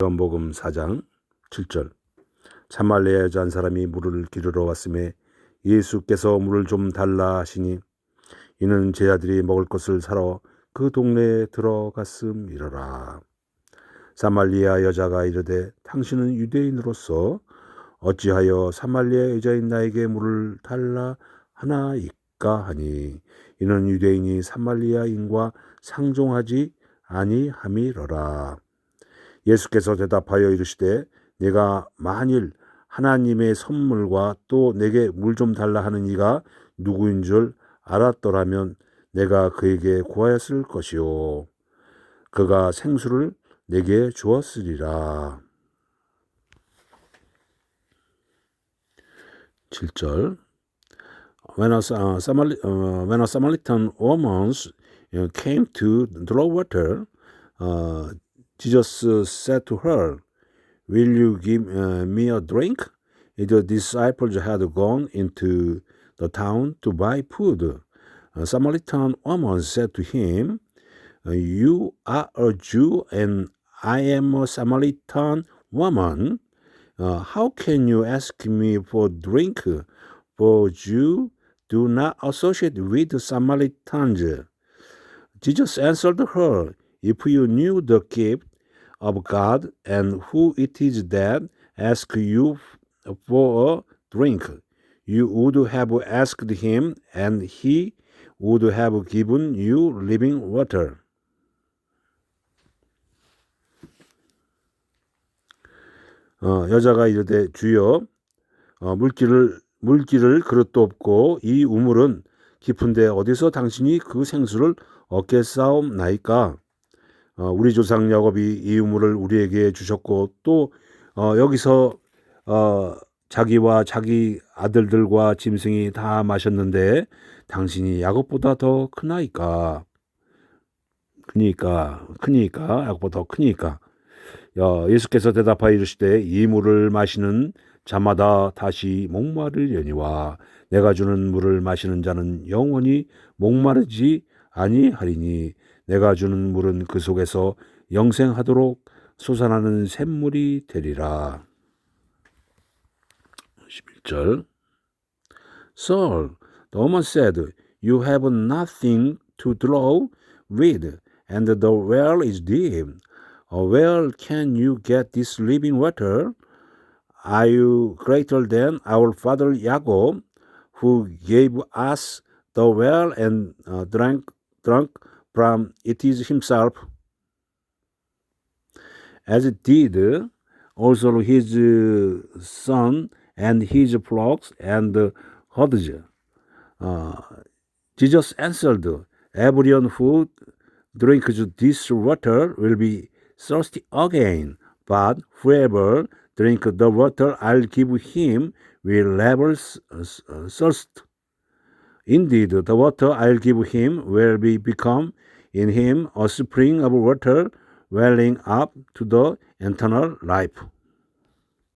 요한복음 4장 7절 사말리아 여자 한 사람이 물을 기르러 왔음에 예수께서 물을 좀 달라 하시니 이는 제 아들이 먹을 것을 사러 그 동네에 들어갔음이러라. 사말리아 여자가 이르되 당신은 유대인으로서 어찌하여 사말리아 여자인 나에게 물을 달라 하나이까 하니 이는 유대인이 사말리아인과 상종하지 아니함이러라. 예수께서 대답하여 이르시되 내가 만일 하나님의 선물과 또 내게 물 좀 달라 하는 이가 누구인 줄 알았더라면 내가 그에게 구하였을 것이요 그가 생수를 내게 주었으리라. 7절 When a, uh, uh, when a Samaritan woman uh, came to draw water, uh, Jesus uh, said to her, Will you give uh, me a drink? The disciples had gone into the town to buy food. A Samaritan woman said to him, You are a Jew and I am a Samaritan woman. Uh, how can you ask me for drink? For Jews do not associate with Samaritans. Jesus answered her, If you knew the gift of God and who it is that asks you for a drink, you would have asked him, and he would have given you living water. 어, 여자가 이르되 주여 어, 물길을 물길을 그릇도 없고 이 우물은 깊은데 어디서 당신이 그 생수를 얻겠사옵나이까? 어, 우리 조상 야곱이 이 우물을 우리에게 주셨고 또 어, 여기서 어, 자기와 자기 아들들과 짐승이 다 마셨는데 당신이 야곱보다 더 크나이까? 크니까 크니까 야곱보다 더 크니까 야, 예수께서 대답하여 이르시되 이 물을 마시는 자마다 다시 목마르려니와 내가 주는 물을 마시는 자는 영원히 목마르지 아니하리니 내가 주는 물은 그 속에서 영생하도록 솟아나는 샘물이 되리라. 11절 Sir, the woman said, You have nothing to draw with, and the well is deep. Uh, Where can you get this living water? Are you greater than our father Jacob, who gave us the well and uh, drank drank from it is himself, as it did also his uh, son and his flocks and herds? Uh, Jesus answered, Everyone who drinks this water will be thirsty again, but whoever drinks the water I'll give him will never thirst. Indeed, the water I'll give him will be become in him a spring of water welling up to the eternal life.